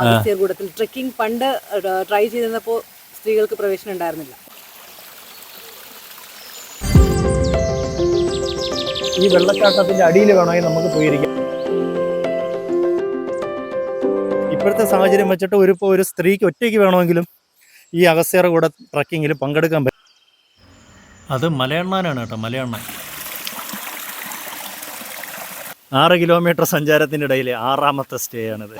അഗസ്ത്യർകൂടത്തിൽ trekking പണ്ട് try ചെയ്തിരുന്നപ്പോൾ സ്ത്രീകൾക്ക് പ്രവേശനം ഉണ്ടായിരുന്നില്ല. ഈ വെള്ളച്ചാട്ടത്തിന്റെ അടിയിൽ വേണമെങ്കിൽ നമുക്ക് പോയിരിക്കാം. ഇപ്പോഴത്തെ സാഹചര്യം വെച്ചിട്ട് ഒരു ഇപ്പോൾ ഒരു സ്ത്രീക്ക് ഒറ്റയ്ക്ക് വേണമെങ്കിലും ഈ അഗസ്ത്യറ കൂടെ ട്രക്കിങ്ങിൽ പങ്കെടുക്കാൻ പറ്റും അത് മലയണ്ണാനാണ് കേട്ടോ മലയണ്ണൻ. ആറ് കിലോമീറ്റർ സഞ്ചാരത്തിന്റെ ഇടയിൽ ആറാമത്തെ സ്റ്റേ ആണിത്.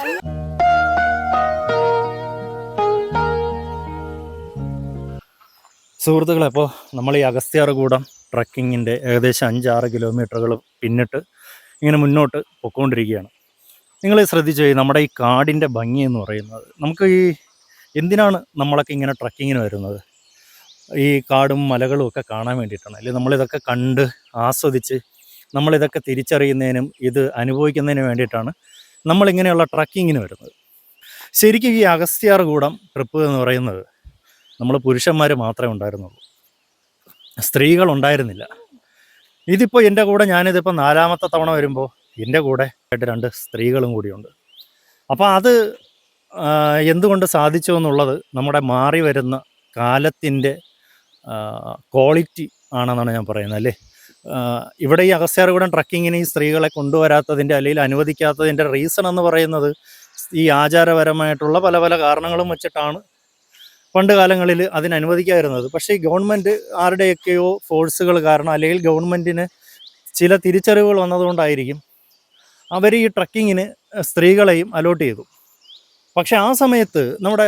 സുഹൃത്തുക്കളെ അപ്പോൾ നമ്മൾ ഈ അഗസ്ത്യാർകൂടം ട്രക്കിങ്ങിന്റെ ഏകദേശം അഞ്ചാറ് കിലോമീറ്ററുകൾ പിന്നിട്ട് ഇങ്ങനെ മുന്നോട്ട് പൊയ്ക്കൊണ്ടിരിക്കുകയാണ് നിങ്ങൾ ശ്രദ്ധിച്ചു നമ്മുടെ ഈ കാടിന്റെ ഭംഗി എന്ന് പറയുന്നത്? നമുക്ക് ഈ എന്തിനാണ് നമ്മളൊക്കെ ഇങ്ങനെ ട്രക്കിങ്ങിന് വരുന്നത്? ഈ കാടും മലകളും ഒക്കെ കാണാൻ വേണ്ടിയിട്ടാണ്. അല്ലെങ്കിൽ നമ്മളിതൊക്കെ കണ്ട് ആസ്വദിച്ച് നമ്മളിതൊക്കെ തിരിച്ചറിയുന്നതിനും ഇത് അനുഭവിക്കുന്നതിനും വേണ്ടിയിട്ടാണ് നമ്മളിങ്ങനെയുള്ള ട്രക്കിങ്ങിന് വരുന്നത്. ശരിക്കും ഈ അഗസ്ത്യാർകൂടം ട്രിപ്പ് എന്ന് പറയുന്നത് നമ്മൾ പുരുഷന്മാർ മാത്രമേ ഉണ്ടായിരുന്നുള്ളൂ. സ്ത്രീകൾ ഉണ്ടായിരുന്നില്ല ഇതിപ്പോൾ എന്റെ കൂടെ ഞാനിതിപ്പോൾ നാലാമത്തെ തവണ വരുമ്പോൾ എന്റെ കൂടെ ആയിട്ട് രണ്ട് സ്ത്രീകളും കൂടിയുണ്ട്. അപ്പോൾ അത് എന്തുകൊണ്ട് സാധിച്ചു എന്നുള്ളത് നമ്മുടെ മാറി വരുന്ന കാലത്തിന്റെ ക്വാളിറ്റി ആണെന്നാണ് ഞാൻ പറയുന്നത് അല്ലേ? ഇവിടെ ഈ അഗസ്ത്യാർകൂടം ട്രക്കിങ്ങിന് ഈ സ്ത്രീകളെ കൊണ്ടുവരാത്തതിന്റെ അല്ലെങ്കിൽ അനുവദിക്കാത്തതിന്റെ റീസൺ എന്ന് പറയുന്നത് ഈ ആചാരപരമായിട്ടുള്ള പല പല കാരണങ്ങളും വെച്ചിട്ടാണ് പണ്ട് കാലങ്ങളിൽ അതിനനുവദിക്കാതിരുന്നത് പക്ഷേ ഗവൺമെന്റ് ആരുടെയൊക്കെയോ ഫോഴ്സുകൾ കാരണം അല്ലെങ്കിൽ ഗവൺമെന്റിന് ചില തിരിച്ചറിവുകൾ വന്നതുകൊണ്ടായിരിക്കും അവർ ഈ ട്രക്കിങ്ങിന് സ്ത്രീകളെയും അലോട്ട് ചെയ്തു. പക്ഷേ ആ സമയത്ത് നമ്മുടെ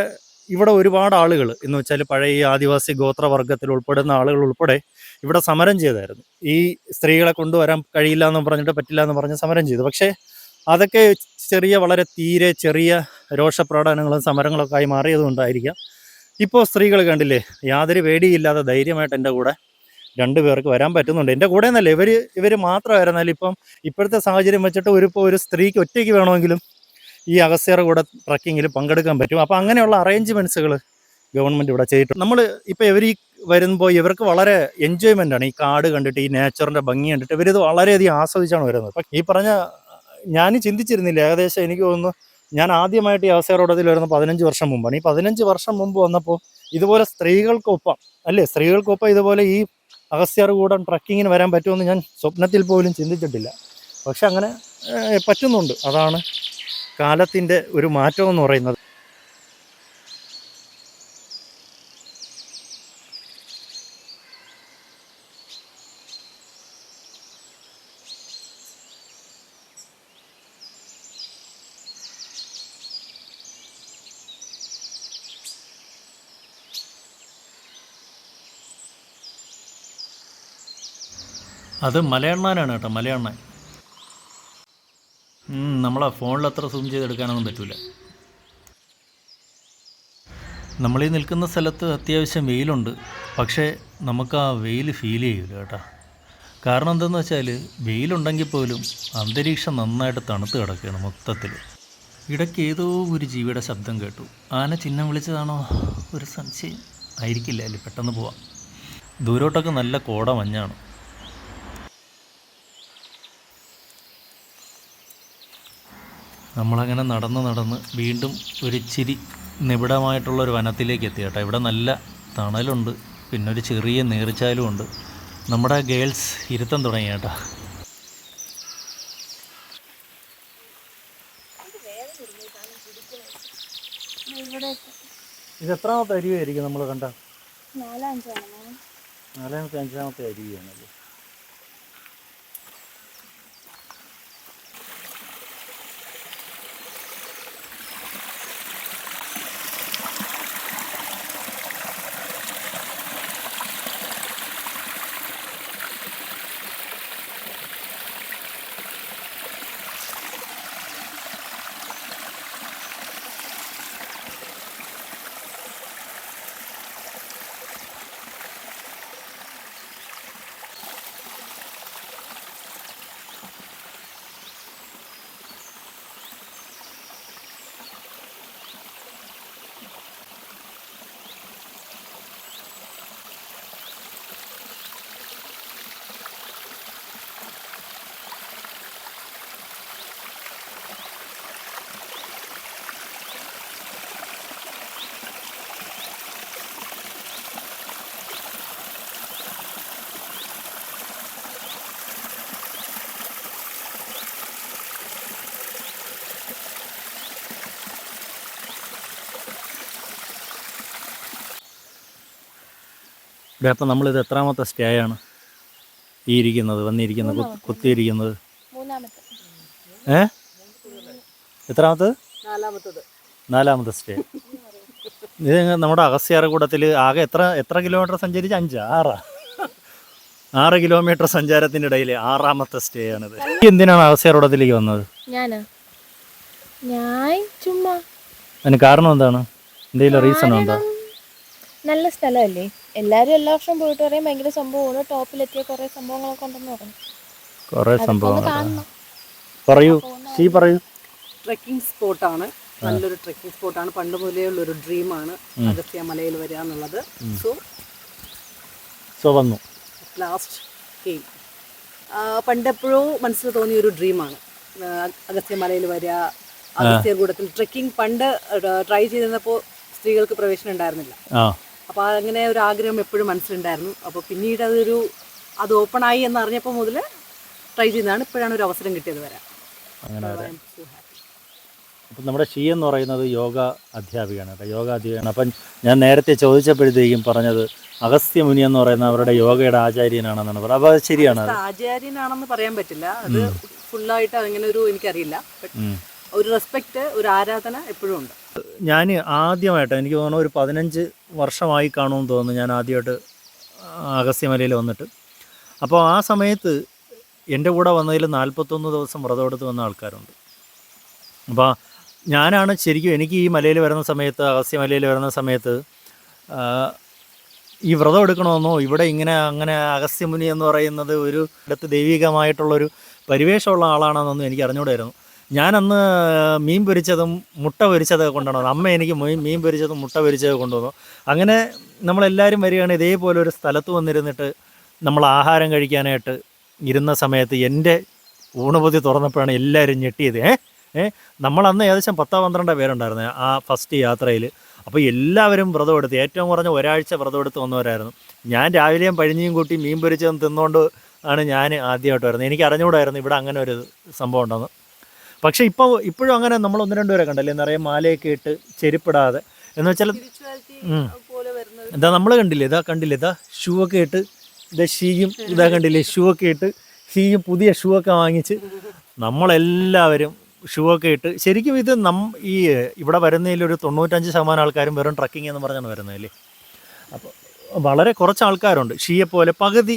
ഇവിടെ ഒരുപാട് ആളുകൾ എന്ന് വെച്ചാൽ പഴയ ഈ ആദിവാസി ഗോത്രവർഗത്തിൽ ഉൾപ്പെടുന്ന ആളുകൾ ഉൾപ്പെടെ ഇവിടെ സമരം ചെയ്തായിരുന്നു. ഈ സ്ത്രീകളെ കൊണ്ടുവരാൻ കഴിയില്ല എന്ന് പറഞ്ഞിട്ട് പറ്റില്ല എന്ന് പറഞ്ഞ് സമരം ചെയ്തു. പക്ഷേ അതൊക്കെ ചെറിയ വളരെ തീരെ ചെറിയ രോഷപ്രകടനങ്ങളും സമരങ്ങളൊക്കെ ആയി മാറിയതുകൊണ്ടായിരിക്കാം. ഇപ്പോൾ സ്ത്രീകൾ കണ്ടില്ലേ യാതൊരു പേടിയില്ലാതെ ധൈര്യമായിട്ട് എന്റെ കൂടെ രണ്ടു പേർക്ക് വരാൻ പറ്റുന്നുണ്ട്. എന്റെ കൂടെ എന്നല്ല ഇവർ ഇവർ മാത്രമായിരുന്നാലും ഇപ്പം ഇപ്പോഴത്തെ സാഹചര്യം വെച്ചിട്ട് ഒരു ഇപ്പോൾ ഒരു സ്ത്രീക്ക് ഒറ്റയ്ക്ക് വേണമെങ്കിലും ഈ അഗസ്ത്യറ കൂടെ ട്രക്കിങ്ങിൽ പങ്കെടുക്കാൻ പറ്റും. അപ്പോൾ അങ്ങനെയുള്ള അറേഞ്ച്മെന്റ്സുകൾ ഗവൺമെന്റ് ഇവിടെ ചെയ്തിട്ടുണ്ട്. നമ്മൾ ഇപ്പോൾ ഇവർ ഈ വരുമ്പോൾ ഇവർക്ക് വളരെ എൻജോയ്മെന്റ് ആണ്. ഈ കാട് കണ്ടിട്ട് ഈ നേച്ചറിന്റെ ഭംഗി കണ്ടിട്ട് ഇവരിത് വളരെയധികം ആസ്വദിച്ചാണ് വരുന്നത്. ഈ പറഞ്ഞ ഞാൻ ചിന്തിച്ചിരുന്നില്ല. ഏകദേശം എനിക്ക് തോന്നുന്നു ഞാൻ ആദ്യമായിട്ട് ഈ അവസരോടത്തിൽ വരുന്ന പതിനഞ്ച് വർഷം മുമ്പാണ്. ഈ പതിനഞ്ച് വർഷം മുമ്പ് വന്നപ്പോൾ ഇതുപോലെ സ്ത്രീകൾക്കൊപ്പം അല്ലേ? സ്ത്രീകൾക്കൊപ്പം ഇതുപോലെ ഈ അഗസ്ത്യർകൂടം ട്രക്കിങ്ങിന് വരാൻ പറ്റുമെന്ന് ഞാൻ സ്വപ്നത്തിൽ പോലും ചിന്തിച്ചിട്ടില്ല. പക്ഷെ അങ്ങനെ പറ്റുന്നുണ്ട്. അതാണ് കാലത്തിന്റെ ഒരു മാറ്റം എന്ന് പറയുന്നത്. അത് മലയണ്ണാനാണ് കേട്ടോ മലയണ്ണൻ നമ്മളാ ഫോണിൽ അത്ര സൂം ചെയ്തെടുക്കാനൊന്നും പറ്റൂല. നമ്മളീ നിൽക്കുന്ന സ്ഥലത്ത് അത്യാവശ്യം വെയിലുണ്ട് പക്ഷേ നമുക്ക് ആ വെയിൽ ഫീൽ ചെയ്യില്ല കേട്ടോ. കാരണം എന്തെന്ന് വെച്ചാൽ വെയിലുണ്ടെങ്കിൽ പോലും അന്തരീക്ഷം നന്നായിട്ട് തണുത്ത് കിടക്കുകയാണ് മൊത്തത്തിൽ. ഇടയ്ക്ക് ഏതോ ഒരു ജീവിയുടെ ശബ്ദം കേട്ടു. ആന ചിഹ്നം വിളിച്ചതാണോ? ഒരു സംശയം. ആയിരിക്കില്ല അല്ലേ? പെട്ടെന്ന് പോവാം. ദൂരോട്ടൊക്കെ നല്ല കോട മഞ്ഞാണ്. നമ്മളങ്ങനെ നടന്ന് നടന്ന് വീണ്ടും ഒരു ഇച്ചിരി നിബിഡമായിട്ടുള്ളൊരു വനത്തിലേക്ക് എത്തി കേട്ടോ. ഇവിടെ നല്ല തണലുണ്ട് പിന്നെ ഒരു ചെറിയ നീർച്ചാലും ഉണ്ട്. നമ്മുടെ ഗേൾസ് ഇരുത്തം തുടങ്ങി കേട്ടോ. ഇത് എത്രാമത്തെ അരിവായിരിക്കും നമ്മൾ കണ്ട? നാലാമത്തെ അഞ്ചാമത്തെ അരിവാണല്ലേ അപ്പം നമ്മളിത് എത്രാമത്തെ സ്റ്റേ ആണ് ഈ ഇരിക്കുന്നത് വന്നിരിക്കുന്നത് കുത്തിയിരിക്കുന്നത്? മൂന്നാമത്തെ. ഏ? എത്രാമത്തത്? നാലാമത്തത്. നാലാമത്തെ സ്റ്റേ. ഇത് നമ്മുടെ അഗസ്യാർകൂടത്തിൽ ആകെ എത്ര എത്ര കിലോമീറ്റർ സഞ്ചരിച്ച്? അഞ്ച് ആറാ. ആറ് കിലോമീറ്റർ സഞ്ചാരത്തിന്റെ ഇടയിൽ ആറാമത്തെ സ്റ്റേ ആണിത് എന്തിനാണ് അഗസ്യാർകൂടത്തിലേക്ക് വന്നത്? ഞാൻ ചുമ്മാ. അതിന് കാരണം എന്താണ്? എന്തെങ്കിലും റീസൺ ഉണ്ടോ? നല്ല സ്ഥലമല്ലേ? എല്ലാരും എല്ലാ വർഷവും പോയിട്ട് പറയും ഭയങ്കര സംഭവമാണ്. ടോപ്പിലെത്തിയ കൊറേ സംഭവങ്ങളൊക്കെ ഉണ്ടെന്ന് പറഞ്ഞു. കുറേ സംഭവങ്ങൾ കാണണം. പറയൂ. സീ പറയൂ. ട്രെക്കിംഗ് സ്പോട്ടാണ്. നല്ലൊരു ട്രെക്കിംഗ് സ്പോട്ടാണ്. പണ്ട് മുതലേ ഉള്ളൊരു ഡ്രീമാണ് അഗസ്ത്യ മലയിൽ വരിക എന്നുള്ളത്. സോ സോ വന്നു. ലാസ്റ്റ് കെയിം പണ്ട് മനസ്സിൽ തോന്നിയ ഒരു ഡ്രീമാണ്. അഗസ്ത്യ മലയിൽ വരിക അഗസ്ത്യകൂടത്തിൽ ട്രെക്കിംഗ് പണ്ട് ട്രൈ ചെയ്തിരുന്നപ്പോൾ സ്ത്രീകൾക്ക് പ്രവേശനം ഉണ്ടായിരുന്നില്ല. ആ. അപ്പോൾ അങ്ങനെ ഒരു ആഗ്രഹം എപ്പോഴും മനസ്സിലുണ്ടായിരുന്നു. അപ്പോൾ പിന്നീട് അതൊരു അത് ഓപ്പൺ ആയി എന്ന് അറിഞ്ഞപ്പോൾ മുതൽ ട്രൈ ചെയ്യുന്നതാണ് ഇപ്പോഴാണ് ഒരു അവസരം കിട്ടിയത് വരാൻ. അങ്ങനെ happy. അപ്പം നമ്മുടെ ഷീ എന്ന് പറയുന്നത് യോഗ അധ്യാപികയാണ് കേട്ടോ. യോഗ അധ്യാപികയാണ്. അപ്പം ഞാൻ നേരത്തെ ചോദിച്ചപ്പോഴത്തേക്കും പറഞ്ഞത് അഗസ്ത്യ മുനി എന്ന് പറയുന്ന അവരുടെ യോഗയുടെ ആചാര്യനാണെന്നാണ് പറഞ്ഞത്. അപ്പോൾ അത് ശരിയാണ് ആചാര്യനാണെന്ന് പറയാൻ പറ്റില്ല. അത് ഫുള്ളായിട്ട് അങ്ങനെ ഒരു എനിക്കറിയില്ല. ഒരു റെസ്പെക്റ്റ് ഒരു ആരാധന എപ്പോഴും ഉണ്ട്. ഞാൻ ആദ്യമായിട്ട് എനിക്ക് തോന്നുന്നു ഒരു പതിനഞ്ച് വർഷമായി കാണുമെന്ന് തോന്നുന്നു ഞാൻ ആദ്യമായിട്ട് അഗസ്ത്യമലയിൽ വന്നിട്ട്. അപ്പോൾ ആ സമയത്ത് എന്റെ കൂടെ വന്നതിൽ നാൽപ്പത്തൊന്ന് ദിവസം വ്രതമെടുത്ത് വന്ന ആൾക്കാരുണ്ട്. അപ്പോൾ ഞാനാണ് ശരിക്കും എനിക്ക് ഈ മലയിൽ വരുന്ന സമയത്ത് അഗസ്ത്യമലയിൽ വരുന്ന സമയത്ത് ഈ വ്രതം എടുക്കണമെന്നോ ഇവിടെ ഇങ്ങനെ അങ്ങനെ അഗസ്ത്യമുനി എന്ന് പറയുന്നത് ഒരു ഇടത്ത് ദൈവികമായിട്ടുള്ളൊരു പരിവേഷമുള്ള ആളാണെന്നൊന്നും എനിക്ക് അറിഞ്ഞുകൂടായിരുന്നു. ഞാനന്ന് മീൻ പൊരിച്ചതും മുട്ട പൊരിച്ചതൊക്കെ കൊണ്ടുവന്നു. അമ്മ എനിക്ക് മീൻ പൊരിച്ചതും മുട്ട പൊരിച്ചതൊക്കെ കൊണ്ടുവന്നു. അങ്ങനെ നമ്മളെല്ലാവരും വരികയാണ്. ഇതേപോലെ ഒരു സ്ഥലത്ത് വന്നിരുന്നിട്ട് നമ്മൾ ആഹാരം കഴിക്കാനായിട്ട് ഇരുന്ന സമയത്ത് എന്റെ ഊണുപതി തുറന്നപ്പോഴാണ് എല്ലാവരും ഞെട്ടിയത്. ഏ ഏ നമ്മളന്ന് ഏകദേശം പത്തോ പന്ത്രണ്ടോ പേരുണ്ടായിരുന്നു ആ ഫസ്റ്റ് യാത്രയിൽ. അപ്പോൾ എല്ലാവരും വ്രതം എടുത്ത് ഏറ്റവും കുറഞ്ഞ ഒരാഴ്ച വ്രതം എടുത്ത് വന്നവരായിരുന്നു. ഞാൻ രാവിലെയും പഴിഞ്ഞിയും കൂട്ടി മീൻ പൊരിച്ചതും തിന്നുകൊണ്ട് ആണ് ഞാൻ ആദ്യമായിട്ട് വരുന്നത്. എനിക്ക് അറിഞ്ഞുകൂടായിരുന്നു ഇവിടെ അങ്ങനെ ഒരു സംഭവം ഉണ്ടെന്ന്. പക്ഷേ ഇപ്പോൾ ഇപ്പോഴും അങ്ങനെ നമ്മൾ ഒന്ന് രണ്ടുപേരെ കണ്ടല്ലേ? നിറയെ മാലയൊക്കെ ഇട്ട് ചെരുപ്പിടാതെ. എന്ന് വെച്ചാൽ എന്താ നമ്മൾ കണ്ടില്ലേ? ഇതാ കണ്ടില്ലേ? ഇതാ ഷൂ ഒക്കെ ഇട്ട് ഇതാ ഷീയും ഇതാ കണ്ടില്ലേ? ഷൂ ഒക്കെ ഇട്ട് ഷീയും പുതിയ ഷൂ ഒക്കെ വാങ്ങിച്ച് നമ്മളെല്ലാവരും ഷൂ ഒക്കെ ഇട്ട് ശരിക്കും ഇത് നം ഈ ഇവിടെ വരുന്നതിൽ ഒരു തൊണ്ണൂറ്റഞ്ച് ശതമാനം ആൾക്കാരും വെറും ട്രക്കിംഗ് എന്ന് പറഞ്ഞാണ് വരുന്നതല്ലേ അപ്പോൾ വളരെ കുറച്ച് ആൾക്കാരുണ്ട്. ഷീയെ പോലെ പകുതി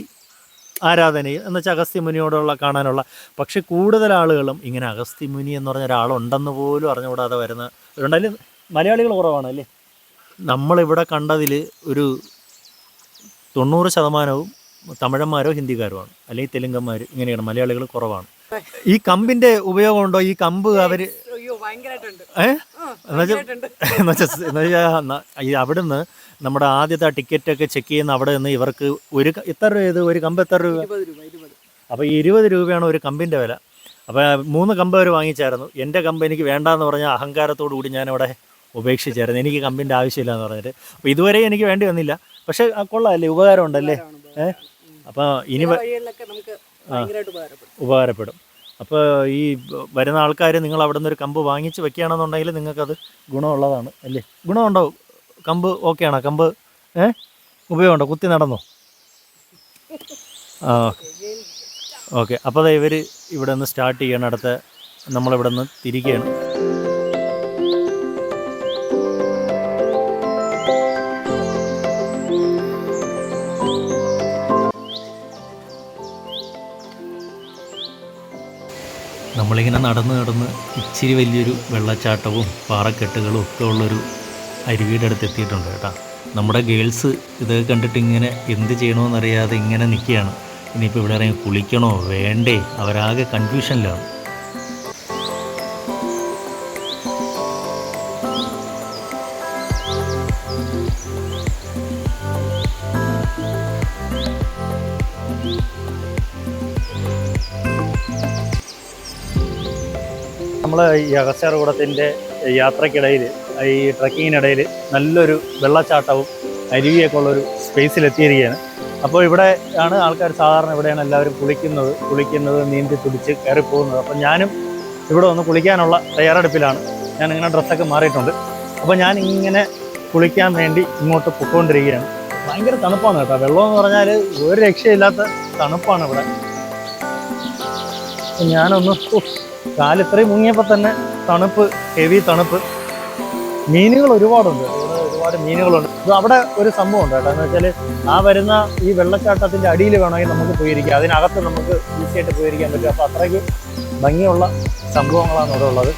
ആരാധനയിൽ എന്ന് വെച്ചാൽ അഗസ്ത്യമുനിയോടുള്ള കാണാനുള്ള. പക്ഷേ കൂടുതൽ ആളുകളും ഇങ്ങനെ അഗസ്ത്യമുനി എന്ന് പറഞ്ഞ ഒരാളുണ്ടെന്ന് പോലും അറിഞ്ഞുകൂടാതെ വരുന്ന ഉണ്ടായാലും മലയാളികൾ കുറവാണ് അല്ലേ നമ്മളിവിടെ കണ്ടതിൽ ഒരു തൊണ്ണൂറ് ശതമാനവും തമിഴന്മാരോ ഹിന്ദിക്കാരുമാണ് അല്ലെങ്കിൽ തെലുങ്കന്മാർ ഇങ്ങനെയാണ്. മലയാളികൾ കുറവാണ്. ഈ കമ്പിന്റെ ഉപയോഗമുണ്ടോ ഈ കമ്പ് അവർ ഏഹ് എന്നുവെച്ചാൽ അവിടുന്ന് നമ്മുടെ ആദ്യത്തെ ആ ടിക്കറ്റ് ഒക്കെ ചെക്ക് ചെയ്യുന്ന അവിടെ നിന്ന് ഇവർക്ക് ഒരു എത്ര രൂപ ഇത്? ഒരു കമ്പ് എത്ര രൂപ? അപ്പോൾ ഈ ഇരുപത് രൂപയാണ് ഒരു കമ്പിന്റെ വില. അപ്പോൾ മൂന്ന് കമ്പ് അവർ വാങ്ങിച്ചായിരുന്നു. എന്റെ കമ്പ് എനിക്ക് വേണ്ടാന്ന് പറഞ്ഞ അഹങ്കാരത്തോടു കൂടി ഞാൻ അവിടെ ഉപേക്ഷിച്ചായിരുന്നു. എനിക്ക് കമ്പിന്റെ ആവശ്യമില്ല എന്ന് പറഞ്ഞിട്ട്. അപ്പോൾ ഇതുവരെ എനിക്ക് വേണ്ടി വന്നില്ല. പക്ഷേ കൊള്ളാമല്ലേ ഉപകാരം ഉണ്ടല്ലേ ഏഹ് അപ്പൊ അപ്പോൾ ഇനി ഉപകാരപ്പെടും. അപ്പോൾ ഈ വരുന്ന ആൾക്കാർ നിങ്ങൾ അവിടെ നിന്ന് ഒരു കമ്പ് വാങ്ങിച്ച് വെക്കുകയാണെന്നുണ്ടെങ്കിൽ നിങ്ങൾക്കത് ഗുണമുള്ളതാണ് അല്ലേ? ഗുണമുണ്ടോ? കമ്പ് ഓക്കെ ആണോ കമ്പ് ഏ? ഉപയോഗമുണ്ടോ? കുത്തി നടന്നോ? ആ ഓക്കെ. അപ്പോൾ ഇവർ ഇവിടെ നിന്ന് സ്റ്റാർട്ട് ചെയ്യണം. അടുത്ത നമ്മളിവിടെ നിന്ന് തിരിക്കുകയാണ് നമ്മളിങ്ങനെ നടന്ന് നടന്ന് ഇച്ചിരി വലിയൊരു വെള്ളച്ചാട്ടവും പാറക്കെട്ടുകളും ഒക്കെ ഉള്ളൊരു അരുവിയുടെ അടുത്ത് എത്തിയിട്ടുണ്ട് കേട്ടോ. നമ്മുടെ ഗേൾസ് ഇത് കണ്ടിട്ട് ഇങ്ങനെ എന്ത് ചെയ്യണമെന്നറിയാതെ ഇങ്ങനെ നിൽക്കുകയാണ്. ഇനിയിപ്പോൾ ഇവിടെ ഇറങ്ങി കുളിക്കണോ? വേണ്ടേ. അവരാകെ കൺഫ്യൂഷനിലാണ് നമ്മൾ ഈ അഗസ്ത്യാർകൂടത്തിന്റെ യാത്രക്കിടയിൽ ഈ ട്രക്കിങ്ങിനിടയിൽ നല്ലൊരു വെള്ളച്ചാട്ടവും അരുവിയൊക്കെ ഉള്ളൊരു സ്പേസിലെത്തിയിരിക്കുകയാണ്. അപ്പോൾ ഇവിടെ ആണ് ആൾക്കാർ സാധാരണ ഇവിടെയാണ് എല്ലാവരും കുളിക്കുന്നത് കുളിക്കുന്നത് നീന്തി തുടിച്ച് കയറി പോകുന്നത്. അപ്പം ഞാനും ഇവിടെ ഒന്ന് കുളിക്കാനുള്ള തയ്യാറെടുപ്പിലാണ്. ഞാൻ ഇങ്ങനെ ഡ്രസ്സൊക്കെ മാറിയിട്ടുണ്ട്. അപ്പോൾ ഞാൻ ഇങ്ങനെ കുളിക്കാൻ വേണ്ടി ഇങ്ങോട്ട് പൊക്കോണ്ടിരിക്കുകയാണ്. ഭയങ്കര തണുപ്പാണ് കേട്ടോ. വെള്ളം എന്ന് പറഞ്ഞാൽ ഒരു രക്ഷയില്ലാത്ത തണുപ്പാണ് ഇവിടെ. ഞാനൊന്ന് കാലിത്രയും മുങ്ങിയപ്പോൾ തന്നെ തണുപ്പ് ഹെവി തണുപ്പ്. മീനുകൾ ഒരുപാടുണ്ട്. ഒരുപാട് മീനുകളുണ്ട്. ഇത് അവിടെ ഒരു സംഭവം ഉണ്ട് കേട്ടോ. എന്ന് വെച്ചാൽ ആ വരുന്ന ഈ വെള്ളച്ചാട്ടത്തിന്റെ അടിയിൽ വേണമെങ്കിൽ നമുക്ക് പോയിരിക്കാം. അതിനകത്ത് നമുക്ക് ഈസിയായിട്ട് പോയിരിക്കാൻ പറ്റും. അപ്പോൾ അത്രയ്ക്ക് ഭംഗിയുള്ള സംഭവങ്ങളാണ് ഇവിടെ ഉള്ളത്.